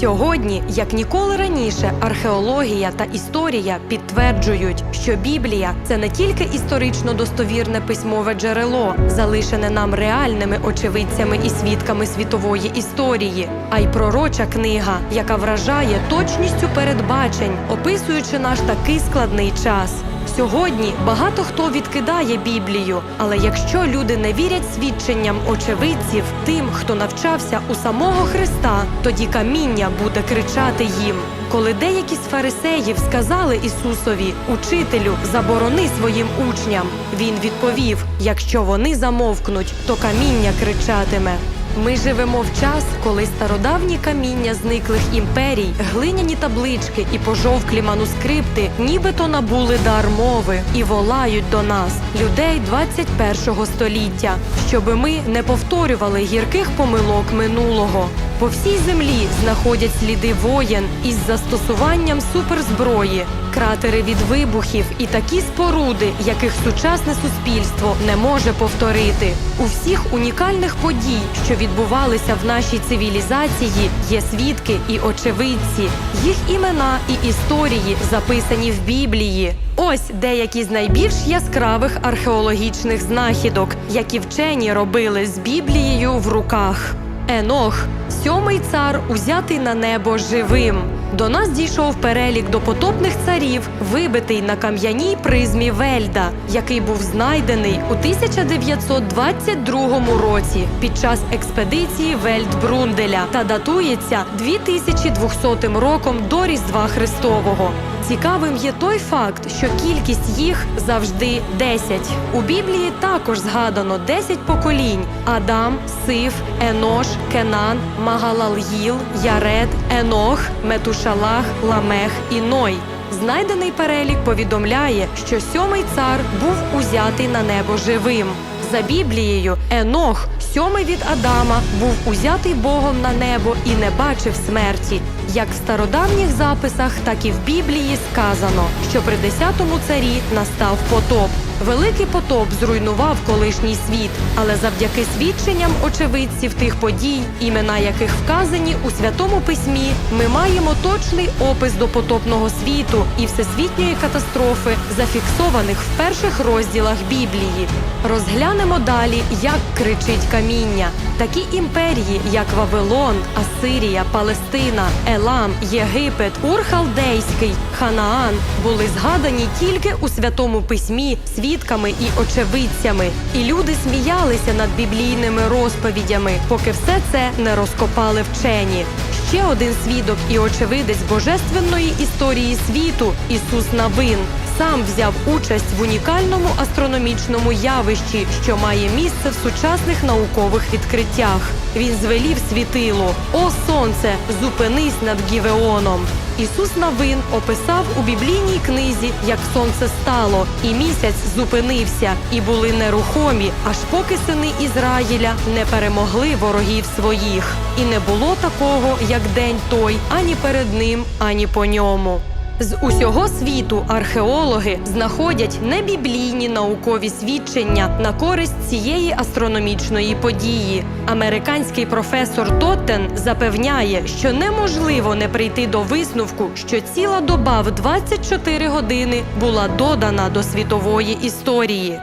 Сьогодні, як ніколи раніше, археологія та історія підтверджують, що Біблія це не тільки історично достовірне письмове джерело, залишене нам реальними очевидцями і свідками світової історії, а й пророча книга, яка вражає точністю передбачень, описуючи наш такий складний час. Сьогодні багато хто відкидає Біблію, але якщо люди не вірять свідченням очевидців, тим, хто навчався у самого Христа, тоді каміння буде кричати їм. Коли деякі з фарисеїв сказали Ісусові, Учителю, заборони своїм учням, він відповів: якщо вони замовкнуть, то каміння кричатиме. Ми живемо в час, коли стародавні каміння зниклих імперій, глиняні таблички і пожовклі манускрипти нібито набули дар мови і волають до нас, людей 21-го століття, щоби ми не повторювали гірких помилок минулого. По всій землі знаходять сліди воєн із застосуванням суперзброї, кратери від вибухів і такі споруди, яких сучасне суспільство не може повторити. У всіх унікальних подій, що відбувалися в нашій цивілізації, є свідки і очевидці. Їх імена і історії записані в Біблії. Ось деякі з найбільш яскравих археологічних знахідок, які вчені робили з Біблією в руках. Енох, сьомий цар, узятий на небо живим. До нас дійшов перелік допотопних царів, вибитий на кам'яній призмі Вельда, який був знайдений у 1922 році під час експедиції Вельд-Брунделя та датується 2200 роком до Різдва Христового. Цікавим є той факт, що кількість їх завжди 10. У Біблії також згадано 10 поколінь: Адам, Сиф, Енош, Кенан, Магалал'їл, Яред, Енох, Метушалах, Ламех і Ной. Знайдений перелік повідомляє, що сьомий цар був узятий на небо живим. За Біблією, Енох, сьомий від Адама, був узятий Богом на небо і не бачив смерті. Як в стародавніх записах, так і в Біблії сказано, що при десятому царі настав потоп. Великий потоп зруйнував колишній світ, але завдяки свідченням очевидців тих подій, імена яких вказані у святому письмі, ми маємо точний опис допотопного світу і всесвітньої катастрофи, зафіксованих в перших розділах Біблії. Розглянемо далі, як кричить каміння. Такі імперії, як Вавилон, Асирія, Палестина, Елам, Єгипет, Урхалдейський, Ханаан, були згадані тільки у святому письмі свідками і очевидцями. І люди сміялися над біблійними розповідями, поки все це не розкопали вчені. Ще один свідок і очевидець божественної історії світу Ісус Навин сам взяв участь в унікальному астрономічному явищі, що має місце в сучасних наукових відкриттях. Він звелів світило: О сонце, зупинись над Гівеоном. Ісус Навин описав у біблійній книзі, як сонце стало, і місяць зупинився, і були нерухомі, аж поки сини Ізраїля не перемогли ворогів своїх. І не було такого, як день той, ані перед ним, ані по ньому. З усього світу археологи знаходять небіблійні наукові свідчення на користь цієї астрономічної події. Американський професор Тоттен запевняє, що неможливо не прийти до висновку, що ціла доба в 24 години була додана до світової історії.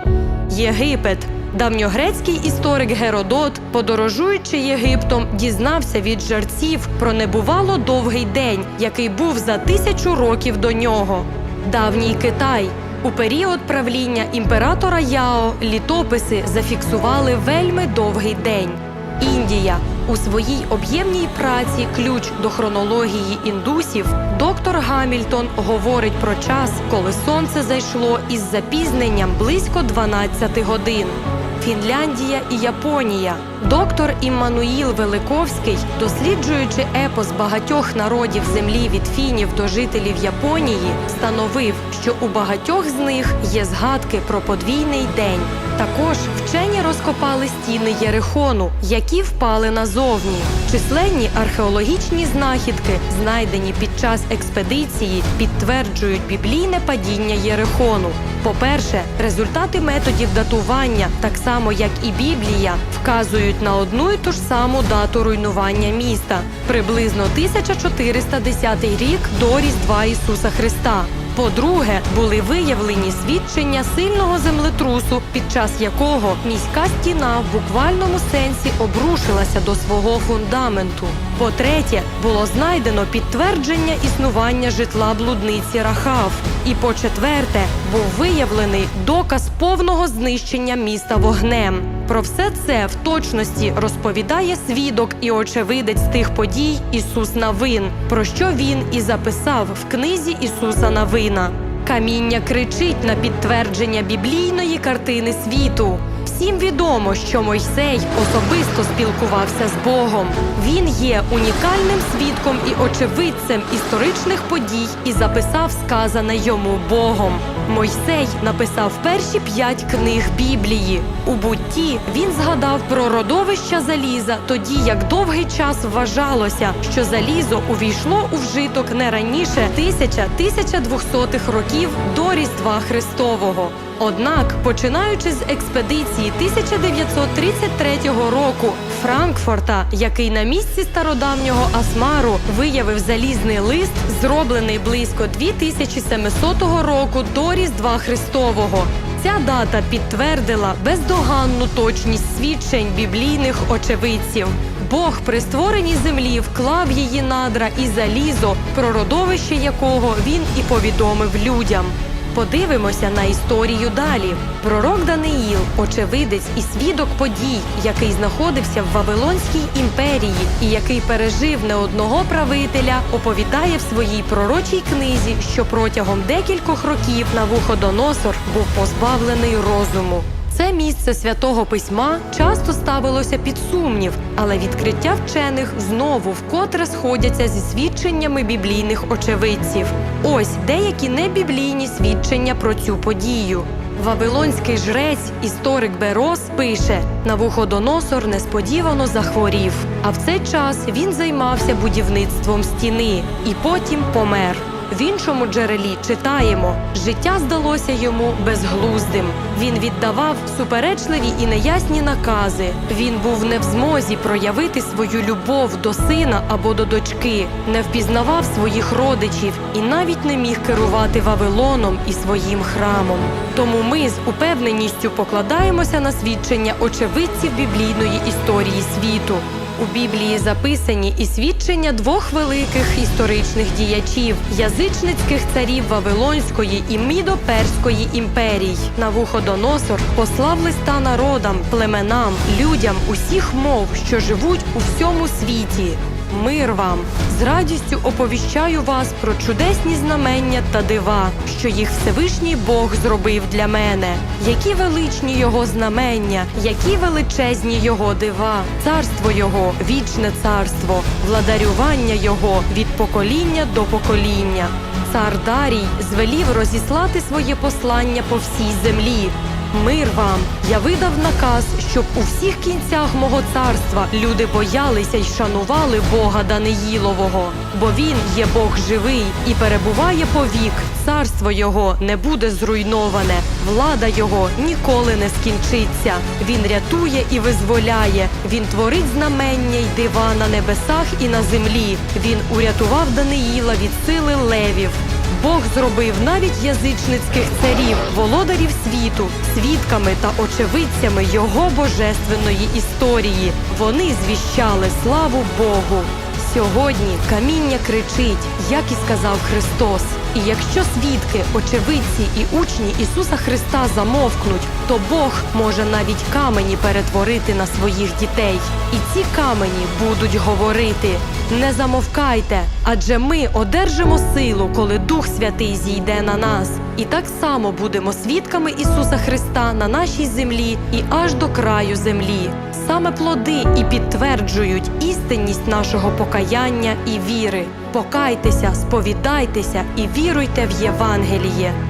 Єгипет. Давньогрецький історик Геродот, подорожуючи Єгиптом, дізнався від жарців про небувало довгий день, який був за тисячу років до нього. Давній Китай. У період правління імператора Яо літописи зафіксували вельми довгий день. Індія у своїй об'ємній праці Ключ до хронології індусів доктор Гамільтон говорить про час, коли сонце зайшло із запізненням близько 12 годин. Фінляндія і Японія. Доктор Іммануїл Великовський, досліджуючи епос багатьох народів землі від фінів до жителів Японії, встановив, що у багатьох з них є згадки про подвійний день. Також вчені розкопали стіни Єрихону, які впали назовні. Численні археологічні знахідки, знайдені під час експедиції, підтверджують біблійне падіння Єрихону. По-перше, результати методів датування, так само як і Біблія, вказують вказують на одну і ту ж саму дату руйнування міста приблизно 1410 рік до Різдва Ісуса Христа. По-друге, були виявлені свідчення сильного землетрусу, під час якого міська стіна в буквальному сенсі обрушилася до свого фундаменту. По-третє, було знайдено підтвердження існування житла блудниці Рахав. І по-четверте, був виявлений доказ повного знищення міста вогнем. Про все це в точності розповідає свідок і очевидець тих подій Ісус Навин, про що він і записав в книзі Ісуса Навина. Каміння кричить на підтвердження біблійної картини світу. Всім відомо, що Мойсей особисто спілкувався з Богом. Він є унікальним свідком і очевидцем історичних подій і записав сказане йому Богом. Мойсей написав перші п'ять книг Біблії. У бутті він згадав про родовища заліза, тоді як довгий час вважалося, що залізо увійшло у вжиток не раніше 1000-1200 років до Різдва Христового. Однак, починаючи з експедиції 1933 року Франкфурта, який на місці стародавнього Асмару виявив залізний лист, зроблений близько 2700 року до Різдва Христового. Ця дата підтвердила бездоганну точність свідчень біблійних очевидців. Бог при створенні землі вклав її надра і залізо, про родовище якого він і повідомив людям. Подивимося на історію далі. Пророк Даниїл, очевидець і свідок подій, який знаходився в Вавилонській імперії і який пережив не одного правителя, оповідає в своїй пророчій книзі, що протягом декількох років Навуходоносор був позбавлений розуму. Це місце святого письма часто ставилося під сумнів, але відкриття вчених знову вкотре сходяться зі свідченнями біблійних очевидців. Ось деякі небіблійні свідчення про цю подію. Вавилонський жрець, історик Берос, пише: Навуходоносор несподівано захворів. А в цей час він займався будівництвом стіни і потім помер. В іншому джерелі читаємо: життя здалося йому безглуздим. Він віддавав суперечливі і неясні накази. Він був не в змозі проявити свою любов до сина або до дочки, не впізнавав своїх родичів і навіть не міг керувати Вавилоном і своїм храмом. Тому ми з упевненістю покладаємося на свідчення очевидців біблійної історії світу. У Біблії записані і свідчення двох великих історичних діячів язичницьких царів Вавилонської і Мідоперської імперій. Навуходоносор послав листа народам, племенам, людям усіх мов, що живуть у всьому світі. Мир вам з радістю оповіщаю вас про чудесні знамення та дива, що їх Всевишній Бог зробив для мене. Які величні його знамення, які величезні його дива, царство його, вічне царство, владарювання його від покоління до покоління. Цар Дарій звелів розіслати своє послання по всій землі. Мир вам! Я видав наказ, щоб у всіх кінцях мого царства люди боялися й шанували Бога Даниїлового, бо він є Бог живий і перебуває повік. Царство його не буде зруйноване, влада його ніколи не скінчиться. Він рятує і визволяє. Він творить знамення й дива на небесах і на землі. Він урятував Даниїла від сили левів. Бог зробив навіть язичницьких царів, володарів світу, свідками та очевидцями його божественної історії. Вони звіщали славу Богу. Сьогодні каміння кричить, як і сказав Христос. І якщо свідки, очевидці і учні Ісуса Христа замовкнуть, то Бог може навіть камені перетворити на своїх дітей. І ці камені будуть говорити: не замовкайте, адже ми одержимо силу, коли Дух Святий зійде на нас. І так само будемо свідками Ісуса Христа на нашій землі і аж до краю землі. Саме плоди і підтверджують істинність нашого покаяння і віри. Покайтеся, сповідайтеся і віруйте в Євангеліє.